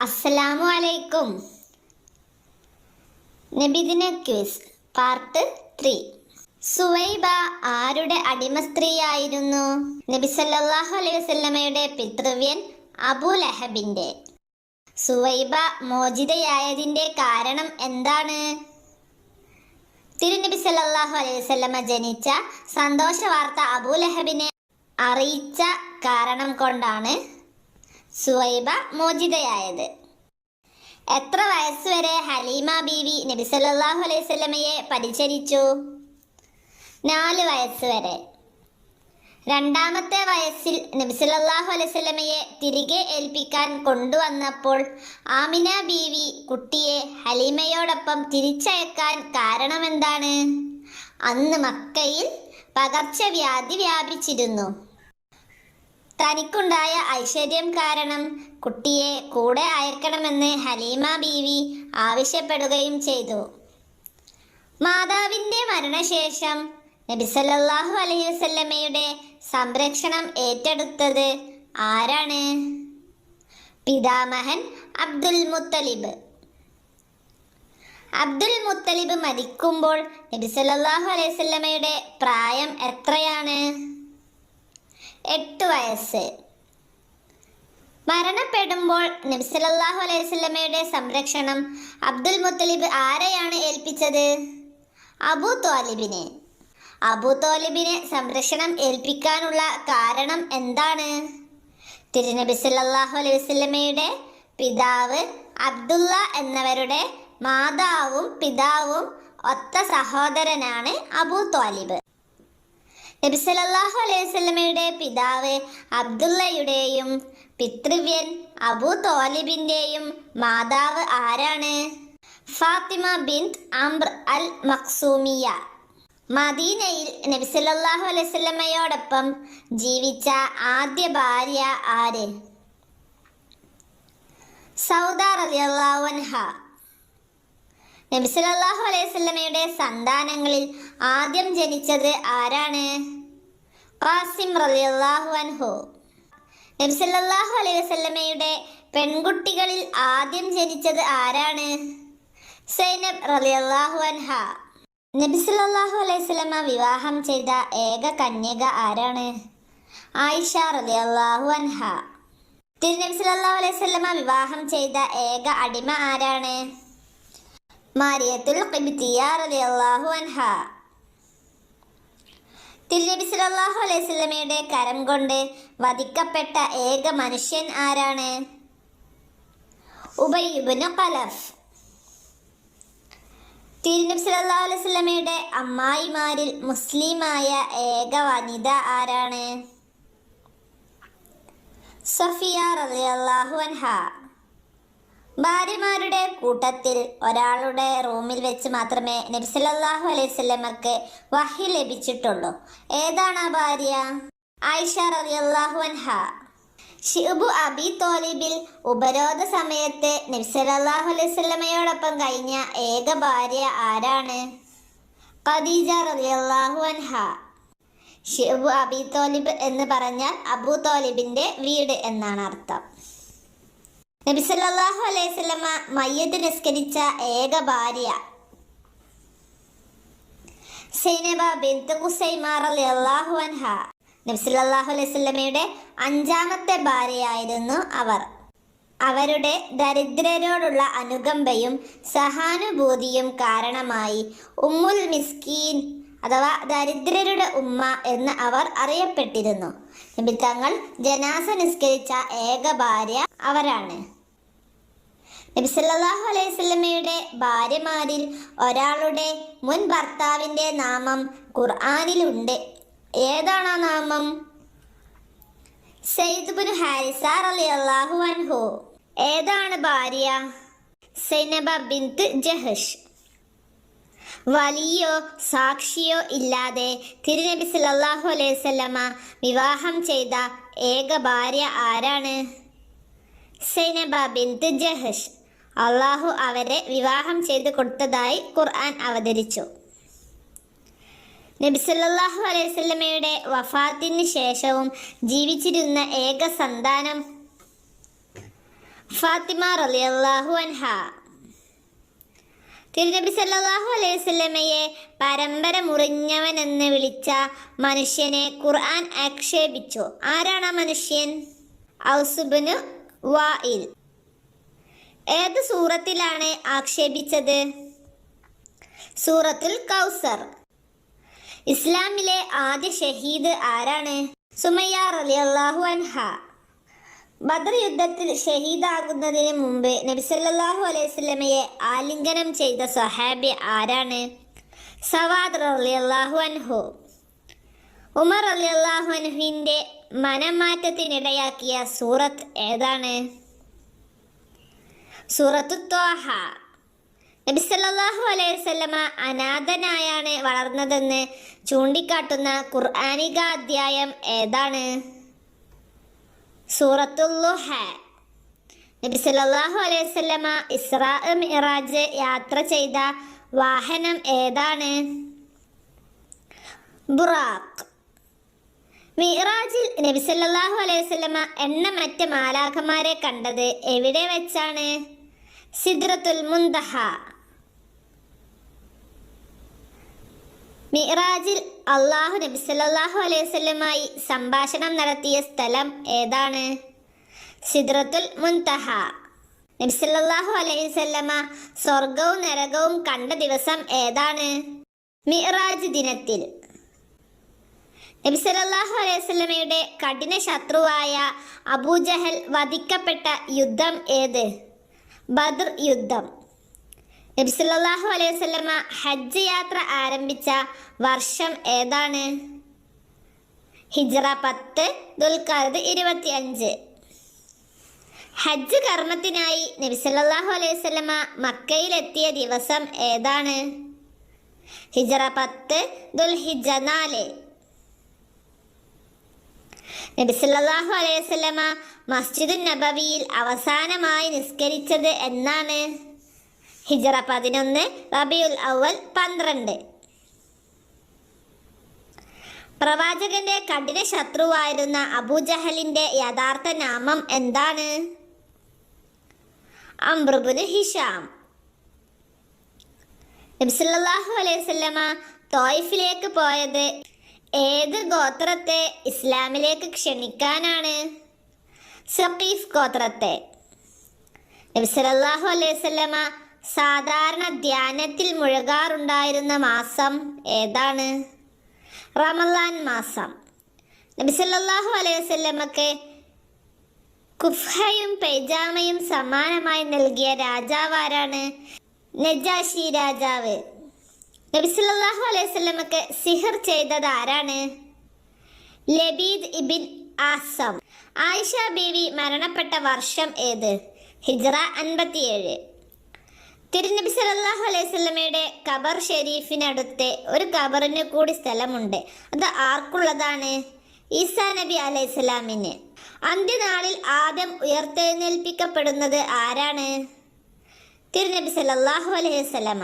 അസ്സലാമു അലൈക്കും നബിദിന ക്വിസ് പാർട്ട് ത്രീ. സുവൈബ ആരുടെ അടിമ സ്ത്രീയായിരുന്നു? നബി സല്ലല്ലാഹു അലൈഹി വസല്ലമയുടെ പിതൃവ്യൻ അബു ലഹബിന്റെ സുവൈബ മോചിതയായതിന്റെ കാരണം എന്താണ്? തിരുനബി സല്ലല്ലാഹു അലൈഹി വസല്ലമ ജനിച്ച സന്തോഷ വാർത്ത അബു ലഹബിനെ അറിയിച്ച കാരണം കൊണ്ടാണ് സുവൈബ മോചിതയായത്. എത്ര വയസ്സുവരെ ഹലീമ ബീവി നബി സല്ലല്ലാഹു അലൈഹി വസല്ലമയെ പരിചരിച്ചു? നാല് വയസ്സുവരെ. രണ്ടാമത്തെ വയസ്സിൽ നബി സല്ലല്ലാഹു അലൈഹി വസല്ലമയെ തിരികെ ഏൽപ്പിക്കാൻ കൊണ്ടുവന്നപ്പോൾ ആമിന ബീവി കുട്ടിയെ ഹലീമയോടൊപ്പം തിരിച്ചയക്കാൻ കാരണമെന്താണ്? അന്ന് മക്കയിൽ പകർച്ചവ്യാധി വ്യാപിച്ചിരുന്നു. തനിക്കുണ്ടായ ഐശ്വര്യം കാരണം കുട്ടിയെ കൂടെ അയക്കണമെന്ന് ഹലീമ ബീവി ആവശ്യപ്പെടുകയും ചെയ്തു. മാതാവിന്റെ മരണശേഷം നബിസല്ലാഹു അലൈഹി വസല്ലമയുടെ സംരക്ഷണം ഏറ്റെടുത്തത് ആരാണ്? പിതാമഹൻ അബ്ദുൽ മുത്തലിബ്. അബ്ദുൽ മുത്തലിബ് മരിക്കുമ്പോൾ നബിസല്ലാഹു അലൈഹി വസല്ലമയുടെ പ്രായം എത്രയാണ്? എട്ട് വയസ്സ്. മരണപ്പെടുമ്പോൾ നബി സല്ലല്ലാഹു അലൈഹി സ്വലമയുടെ സംരക്ഷണം അബ്ദുൽ മുത്തലിബ് ആരെയാണ് ഏൽപ്പിച്ചത്? അബൂ തോലിബിനെ അബൂ തോലിബിനെ സംരക്ഷണം ഏൽപ്പിക്കാനുള്ള കാരണം എന്താണ്? തിരുനബി സല്ലാഹു അലൈഹി വസല്ലമയുടെ പിതാവ് അബ്ദുള്ള എന്നവരുടെ മാതാവും പിതാവും ഒത്ത സഹോദരനാണ് അബൂ തോലിബ് നബി സല്ലല്ലാഹു അലൈഹി സ്വലമയുടെ പിതാവ് അബ്ദുള്ളയുടെയും പിതൃവ്യൻ അബു തോലിബിന്റെയും മാതാവ് ആരാണ്? ഫാത്തിമ ബിന്ത് അംർ അൽ മക്സൂമിയ മദീനയിൽ നബി സല്ലല്ലാഹു അലൈഹി സ്വലമയോടൊപ്പം ജീവിച്ച ആദ്യ ഭാര്യ ആര്? സൗദ സല്ലല്ലാഹു അലൈഹി സ്വലമയുടെ സന്താനങ്ങളിൽ ആദ്യം ജനിച്ചത് ആരാണ്? ഖാസിം റളിയല്ലാഹു അൻഹു. നബി സല്ലല്ലാഹു അലൈഹി വസല്ലമയുടെ പെൺകുട്ടികളിൽ ആദ്യം ജനിച്ചത് ആരാണ്? സൈനബ് റളിയല്ലാഹു അൻഹ. നബി സല്ലല്ലാഹു അലൈഹി വസല്ലമ വിവാഹം ചെയ്ത ഏക കന്യക ആരാണ്? ആയിഷ റളിയല്ലാഹു അൻഹ. തിരുനബി സല്ലല്ലാഹു അലൈഹി വസല്ലമ വിവാഹം ചെയ്ത ഏക അടിമ ആരാണ്? മാരിയത്തുൽ ഖിബ്തിയ റളിയല്ലാഹു അൻഹ. തിരുനബി സലാഹു അലൈഹി വസല്ലമയുടെ കരം കൊണ്ട് വധിക്കപ്പെട്ട ഏക മനുഷ്യൻ ആരാണ്? ഉബൈബിന് കലഫ്. തിരുനബി സല്ലല്ലാഹു അലൈഹി വസല്ലമയുടെ അമ്മായിമാരിൽ മുസ്ലിമായ ഏക വനിത ആരാണ്? സഫിയ റളിയല്ലാഹു അൻഹ. ഭാര്യമാരുടെ കൂട്ടത്തിൽ ഒരാളുടെ റൂമിൽ വെച്ച് മാത്രമേ നബി സല്ലല്ലാഹു അലൈഹി വസല്ലമക്ക് വഹി ലഭിച്ചിട്ടുള്ളൂ. ഏതാണ് ആ ഭാര്യ? ആയിഷ അൻഹ. ഷിബു അബി തോലിബിൽ ഉപരോധ സമയത്ത് നബി സല്ലല്ലാഹു അലൈഹി വസല്ലമയോടൊപ്പം കഴിഞ്ഞ ഏക ഭാര്യ ആരാണ്? ഖദീജ റളിയല്ലാഹു അൻഹ. ഷിബു അബി തോലിബ് എന്ന് പറഞ്ഞാൽ അബു തോലിബിന്റെ വീട് എന്നാണ് അർത്ഥം. നബി സല്ലല്ലാഹു അലൈഹി വസല്ലമ മയ്യത്ത് നിസ്കരിച്ച ഏക ഭാര്യ. സൈനബ ബിന്ത് റളിയല്ലാഹു അൻഹ. നബി സല്ലല്ലാഹു അലൈഹി അഞ്ചാമത്തെ ഭാര്യയായിരുന്നു അവർ. അവരുടെ ദരിദ്രരോടുള്ള അനുകമ്പയും സഹാനുഭൂതിയും കാരണമായി ഉമ്മുൽ മിസ്കീൻ അഥവാ ദരിദ്രരുടെ ഉമ്മ എന്ന് അവർ അറിയപ്പെട്ടിരുന്നു. നബി തങ്ങൾ ജനാസ നിസ്കരിച്ച ഏക ഭാര്യ അവരാണ്. നബിസല്ലാഹു അലൈഹി ഭാര്യമാരിൽ ഒരാളുടെ മുൻ ഭർത്താവിന്റെ നാമം ഖുർആാനിലുണ്ട്. ഏതാണ് ആ നാമം? സയ്യിദ് ബിൻ ഹാരിസ അള്ളാഹു അൻഹു. ഏതാണ് ഭാര്യ? സൈനബ ബിന്ത് ജഹഷ്. വലിയോ സാക്ഷിയോ ഇല്ലാതെ തിരുനബി അലൈഹി വസല്ലമ വിവാഹം ചെയ്ത ഏക ഭാര്യ ആരാണ്? സൈനബ ബിന്ത് ജഹഷ്. അള്ളാഹു അവരെ വിവാഹം ചെയ്തു കൊടുത്തതായി ഖുർആൻ അവതരിച്ചു. നബി സല്ലല്ലാഹു അലൈഹി വസല്ലമയുടെ വഫാത്തിന് ശേഷവും ജീവിച്ചിരുന്ന ഏക സന്താനം ഫാത്തിമ റളിയല്ലാഹു അൻഹ. തിരുനബി സല്ലല്ലാഹു അലൈഹി വസല്ലമയെ പരമ്പര മുറിഞ്ഞവൻ എന്ന് വിളിച്ച മനുഷ്യനെ ഖുർആൻ ആക്ഷേപിച്ചു. ആരാണ് ആ മനുഷ്യൻ? ഔസുബിന് വായിൽ ഏത് സൂറത്തിലാണ് ആക്ഷേപിച്ചത്? സൂറത്തുൽ കൗസർ. ഇസ്ലാമിലെ ആദ്യ ഷഹീദ് ആരാണ്? സുമയ്യ റളിയല്ലാഹു അൻഹ. ബദർ യുദ്ധത്തിൽ ഷഹീദാകുന്നതിന് മുമ്പ് നബിസല്ലാഹു വസല്ലമയെ ആലിംഗനം ചെയ്ത സ്വഹാബി ആരാണ്? സവാദ് റളിയല്ലാഹു അൻഹു. ഉമർ റളിയല്ലാഹു അൻഹുവിന്റെ മനംമാറ്റത്തിനിടയാക്കിയ സൂറത്ത് ഏതാണ്? സൂറത്തു ത്വാഹ. നബിസല്ലാഹു അലൈഹി വസല്ലമ അനാഥനായാണ് വളർന്നതെന്ന് ചൂണ്ടിക്കാട്ടുന്ന ഖുർആാനിക അധ്യായം ഏതാണ്? സൂറത്തുല്ലുഹ നബി സല്ലല്ലാഹു അലൈഹി വസല്ലമ ഇസ്രാ മിറാജ് യാത്ര ചെയ്ത വാഹനം ഏതാണ്? ബുറാഖ്. മിറാജിൽ നബി സല്ലല്ലാഹു അലൈഹി വസല്ലമ എണ്ണമറ്റ മാലാഖമാരെ കണ്ടത് എവിടെ വെച്ചാണ്? സിദ്രത്തുൽ മുന്തഹ. മിറാജിൽ അള്ളാഹു അലൈഹി വസല്ലമായി സംഭാഷണം നടത്തിയ സ്ഥലം ഏതാണ്? സിദ്രത്തുൽ മുൻതഹ. അലൈഹി വസല്ലമ സ്വർഗവും നരകവും കണ്ട ദിവസം ഏതാണ്? മിറാജ് ദിനത്തിൽ. നബി സല്ലല്ലാഹു അലൈഹി വസല്ലമയുടെ കഠിന ശത്രുവായ അബൂജഹൽ വധിക്കപ്പെട്ട യുദ്ധം ഏത്? ബദർ യുദ്ധം. നബി സല്ലല്ലാഹു അലൈഹി വസല്ലമ ഹജ്ജ് യാത്ര ആരംഭിച്ച വർഷം ഏതാണ്? ഹിജറ പത്ത് ദുൽഖാദ് ഇരുപത്തി അഞ്ച് ഹജ്ജ് കർമ്മത്തിനായി നബി സല്ലല്ലാഹു അലൈഹി വസല്ലമ മക്കയിലെത്തിയ ദിവസം ഏതാണ്? ഹിജറ പത്ത് ദുൽഹിജ നാല്. നബി സല്ലല്ലാഹു അലൈഹി വസല്ലമ മസ്ജിദ് നബവിയിൽ അവസാനമായി നിസ്കരിച്ചത് എന്നാണ്? ഹിജറ പതിനൊന്ന് റബിയുൽ അവൽ പന്ത്രണ്ട്. പ്രവാചകന്റെ കഠിന ശത്രുവായിരുന്ന അബൂജഹലിന്റെ യഥാർത്ഥ നാമം എന്താണ്? അംബ്രുബുന് ഹിഷാം നബ്സല്ലാഹു അലൈഹി സ്വല്ലമ തോയിഫിലേക്ക് പോയത് ഏത് ഗോത്രത്തെ ഇസ്ലാമിലേക്ക് ക്ഷണിക്കാനാണ്? സഖീഫ് ഗോത്രത്തെ. നബ്സല്ലാഹു അലൈഹി സ്വല്ലമ സാധാരണ ധ്യാനത്തിൽ മുഴുകാറുണ്ടായിരുന്ന മാസം ഏതാണ്? റമലാൻ മാസം. നബിസല്ലാഹു അലൈഹി വസല്ലമക്ക് കുഫയും പൈജാമയും സമാനമായി നൽകിയ രാജാവാരാണ് നജാഷി രാജാവ്. നബിസല്ലാഹു അലൈഹി വസല്ലമക്ക് സിഹർ ചെയ്തത് ആരാണ്? ലബീദ് ഇബിൻ ആസം. ആയിഷ ബീവി മരണപ്പെട്ട വർഷം ഏത്? ഹിജ്റ അൻപത്തിയേഴ്. തിരുനബി സലല്ലാഹു അലൈഹി സ്വലമയുടെ ഖബർ ഷെരീഫിനടുത്ത് ഒരു ഖബറിന് കൂടി സ്ഥലമുണ്ട്. അത് ആർക്കുള്ളതാണ്? ഈസാ നബി അലൈഹി സ്വലാമിന്. അന്ത്യനാളിൽ ആദ്യം ഉയർത്തെഴുന്നേൽപ്പിക്കപ്പെടുന്നത് ആരാണ്? തിരുനബി സലല്ലാഹു അലൈഹി സ്വലമ